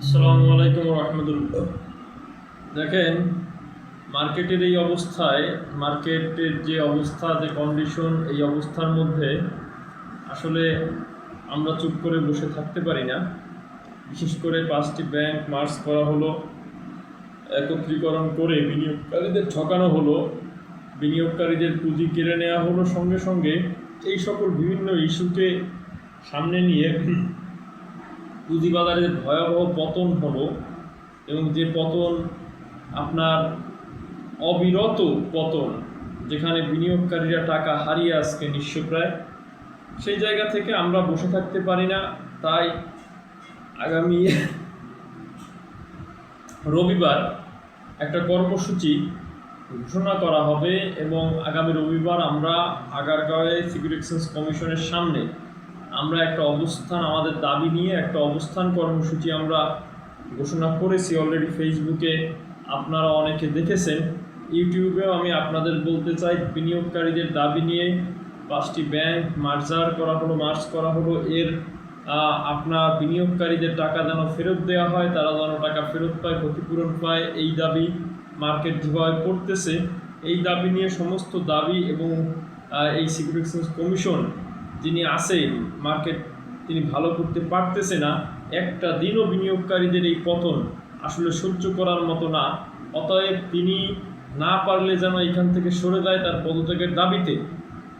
আসসালামু আলাইকুম রহমতুল্লাহ। দেখেন, মার্কেটের এই অবস্থায়, মার্কেটের যে অবস্থা, যে কন্ডিশন এই অবস্থার মধ্যে আসলে আমরা চুপ করে বসে থাকতে পারি না। বিশেষ করে পাঁচটি ব্যাংক মার্চ করা হলো, একত্রীকরণ করে বিনিয়োগকারীদের ঠকানো হলো, বিনিয়োগকারীদের পুঁজি কেড়ে নেওয়া হলো সঙ্গে সঙ্গে। এই সকল বিভিন্ন ইস্যুকে সামনে নিয়ে পুঁজিবাজারের ভয়াবহ পতন হলো এবং যে পতন আপনার অবিরত পতন, যেখানে বিনিয়োগকারীরা টাকা হারিয়ে আজকে নিঃস্বপ্রায়, সেই জায়গা থেকে আমরা বসে থাকতে পারি না। তাই আগামী রবিবার একটা কর্মসূচি ঘোষণা করা হবে এবং আগামী রবিবার আমরা আগারগাঁওয়ে সিকিউরিটি এক্সচেঞ্জ কমিশনের সামনে আমরা একটা অবস্থান, আমাদের দাবি নিয়ে একটা অবস্থান কর্মসূচি আমরা ঘোষণা করেছি অলরেডি ফেসবুকে আপনারা অনেকে দেখেছেন। ইউটিউবেও আমি আপনাদের বলতে চাই, বিনিয়োগকারীদের দাবি নিয়ে পাঁচটি ব্যাংক মার্জার করা হলো মার্চ করা হলো। এর আপনার বিনিয়োগকারীদের টাকা যেন ফেরত দেওয়া হয়, তারা যেন টাকা ফেরত পায়, ক্ষতিপূরণ পায়, এই দাবি মার্কেট যেভাবে পড়তেছে। এই দাবি নিয়ে সমস্ত দাবি এবং এই সিকিউরিটি এক্সচেঞ্জ কমিশন যিনি আছেন মার্কেট তিনি ভালো করতে পারতেছে না, একটা দিনও বিনিয়োগকারীদের এই পতন আসলে সহ্য করার মতো না। অতএব তিনি না পারলে যেন এখান থেকে সরে যায় তার পদত্যাগের দাবিতে।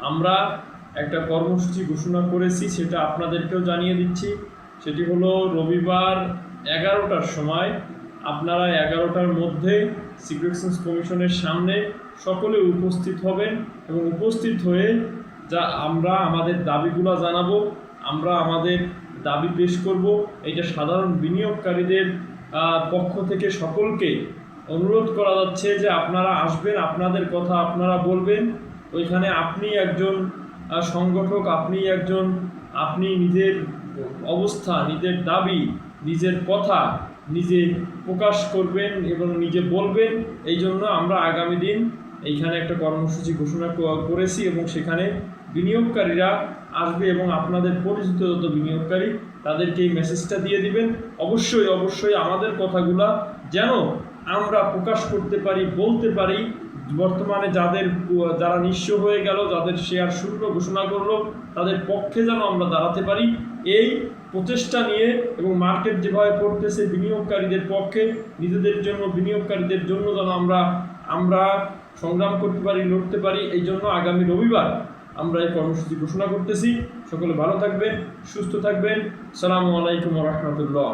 আমরা একটা কর্মসূচি ঘোষণা করেছি, সেটা আপনাদেরকেও জানিয়ে দিচ্ছি। সেটি হলো রবিবার এগারোটার সময় আপনারা এগারোটার মধ্যে সিকিউরিটি কমিশনের সামনে সকলে উপস্থিত হবেন এবং উপস্থিত হয়ে যা আমরা আমাদের দাবিগুলো জানাব, আমরা আমাদের দাবি পেশ করব। এটা সাধারণ বিনিয়োগকারীদের পক্ষ থেকে সকলকে অনুরোধ করা যাচ্ছে যে আপনারা আসবেন, আপনাদের কথা আপনারা বলবেন। ওইখানে আপনি একজন সংগঠক, আপনি একজন, আপনি নিজের অবস্থা, নিজের দাবি, নিজের কথা নিজে প্রকাশ করবেন এবং নিজে বলবেন। এই জন্য আমরা আগামী দিন এইখানে একটা কর্মসূচি ঘোষণা করেছি এবং সেখানে বিনিয়োগকারীরা আসবে এবং আপনাদের পরিচিত যত বিনিয়োগকারী, তাদেরকে এই মেসেজটা দিয়ে দিবেন। অবশ্যই অবশ্যই আমাদের কথাগুলা যেন আমরা প্রকাশ করতে পারি, বলতে পারি। বর্তমানে যাদের যারা নিঃস্ব হয়ে গেল, যাদের শেয়ার শুল্ক ঘোষণা করল, তাদের পক্ষে যেন আমরা দাঁড়াতে পারি। এই প্রচেষ্টা নিয়ে এবং মার্কেট যেভাবে পড়তেছে, বিনিয়োগকারীদের পক্ষে, নিজেদের জন্য, বিনিয়োগকারীদের জন্য যেন আমরা আমরা সংগ্রাম করতে পারি, লড়তে পারি, এই জন্য আগামী রবিবার আমরা এই কর্মসূচি ঘোষণা করতেছি। সকলে ভালো থাকবেন, সুস্থ থাকবেন। সালামু আলাইকুম রহমতুল্লাহ।